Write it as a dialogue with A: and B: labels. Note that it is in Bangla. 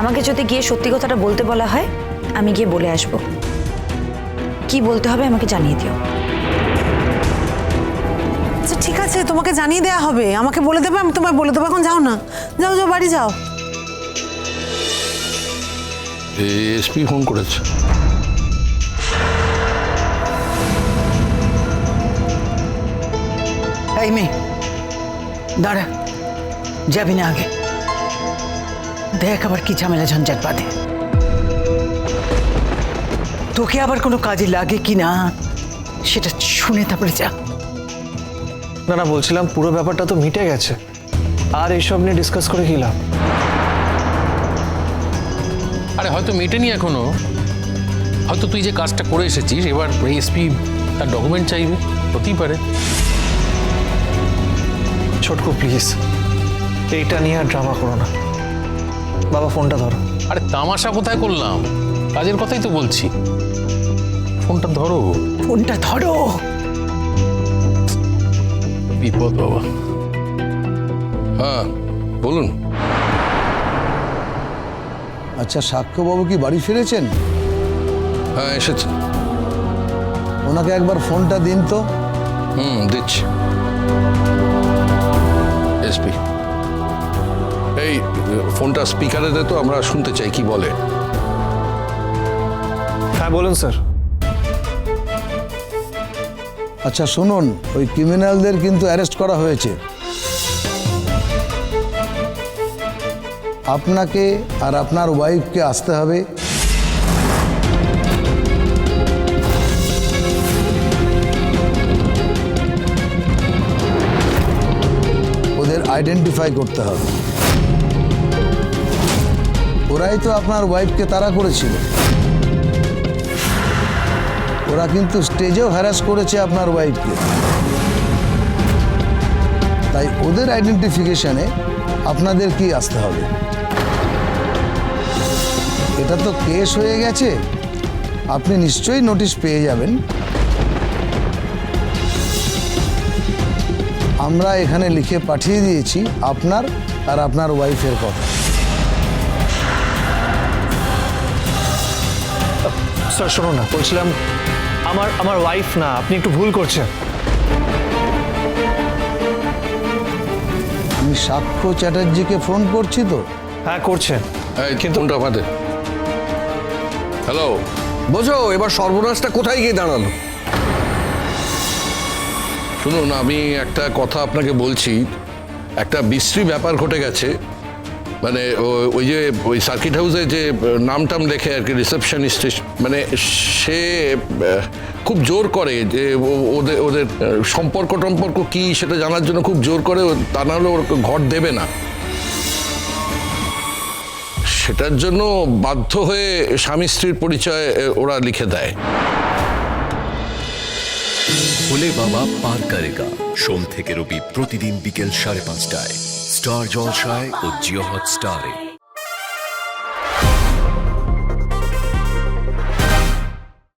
A: আমাকে যদি গিয়ে সত্যি কথাটা বলতে বলা হয় আমি গিয়ে বলে আসব। কি বলতে হবে আমাকে জানিয়ে দিও।
B: আচ্ছা ঠিক আছে তোমাকে জানিয়ে দেওয়া হবে। আমাকে বলে দেবে আমি তোমায় বলে দেবো। এখন যাও না। যাও যাও বাড়ি যাও।
C: এসপি ফোন করেছে।
D: এই মেয়ে দাঁড়া। যাবি না আগে। দেখ আবার কি ঝামেলা ঝঞ্ঝাট বাঁধে। তোকে আবার কোনো কাজে লাগে কি না? সেটা শুনে তারপরে যা।
E: না না বলছিলাম পুরো ব্যাপারটা তো মিটে গেছে। আর এইসব নিয়ে ডিসকাস করে কি লাভ?
C: আরে হয়তো মেটেনি এখনও। হয়তো তুই যে কাজটা করে এসেছিস এবার এসপি তার ডকুমেন্ট চাইবে। হতেই পারে।
E: ছোটকু প্লিজ এইটা নিয়ে আর ড্রামা করো না। বাবা ফোনটা ধরো।
C: আরে তামাশা কোথায় করলাম? কাজের কথাই তো বলছি। ফোনটা ধরো।
D: ফোনটা ধরো।
C: বিপদ বাবা। হ্যাঁ বলুন।
F: আচ্ছা সাক্ষ্যবাবু কি বাড়ি ফিরেছেন?
C: হ্যাঁ এসেছে
F: ওনাকে একবার ফোনটা দিন তো।
C: হুম দিচ্ছি। এসপি। এই ফোনটা স্পিকারে দে তো আমরা শুনতে চাই কি বলে।
E: হ্যাঁ বলুন স্যার।
F: আচ্ছা শুনুন ওই ক্রিমিনালদের কিন্তু অ্যারেস্ট করা হয়েছে। আপনাকে আর আপনার ওয়াইফকে আসতে হবে। আইডেন্টিফাই করতে হবে। ওরাই তো আপনার ওয়াইফকে তারা করেছিল। ওরা কিন্তু স্টেজেও হ্যারাস করেছে আপনার ওয়াইফকে তাই ওদের আইডেন্টিফিকেশানে আপনাদের কি আসতে হবে? এটা তো কেস হয়ে গেছে। আপনি নিশ্চয়ই নোটিশ পেয়ে যাবেন। আমরা এখানে লিখে পাঠিয়ে দিয়েছি আপনার আর আপনার ওয়াইফের কথা।
E: স্যার শোনো না বলছিলাম আমার আমার ওয়াইফ না আপনি একটু ভুল করছেন।
F: আমি সাক্ষ্য চ্যাটার্জিকে ফোন করছি তো।
E: হ্যাঁ করছেন।
C: কিন্তু ফোনটা আমাদের হ্যালো
G: বোঝো এবার সর্বনাশটা কোথায় গিয়ে দাঁড়াল?
C: শুনুন, আমি একটা কথা আপনাকে বলছি। একটা বিশ্রী ব্যাপার ঘটে গেছে। মানে ওই যে, ওই সার্কিট হাউসে যে নাম টাম লেখে আর কি রিসেপশনিস্ট মানে সে খুব জোর করে যে ওদের ওদের সম্পর্ক টম্পর্ক কি সেটা জানার জন্য খুব জোর করে তা নাহলে ওর ঘর দেবে না। সেটার জন্য বাধ্য হয়ে স্বামী স্ত্রীর পরিচয় ওরা লিখে দেয়।
H: ভোলে বাবা পার কারেগা। সোম থেকে রবি প্রতিদিন বিকেল সাড়ে পাঁচটায়। স্টার জলসায় ও জিও হট স্টারে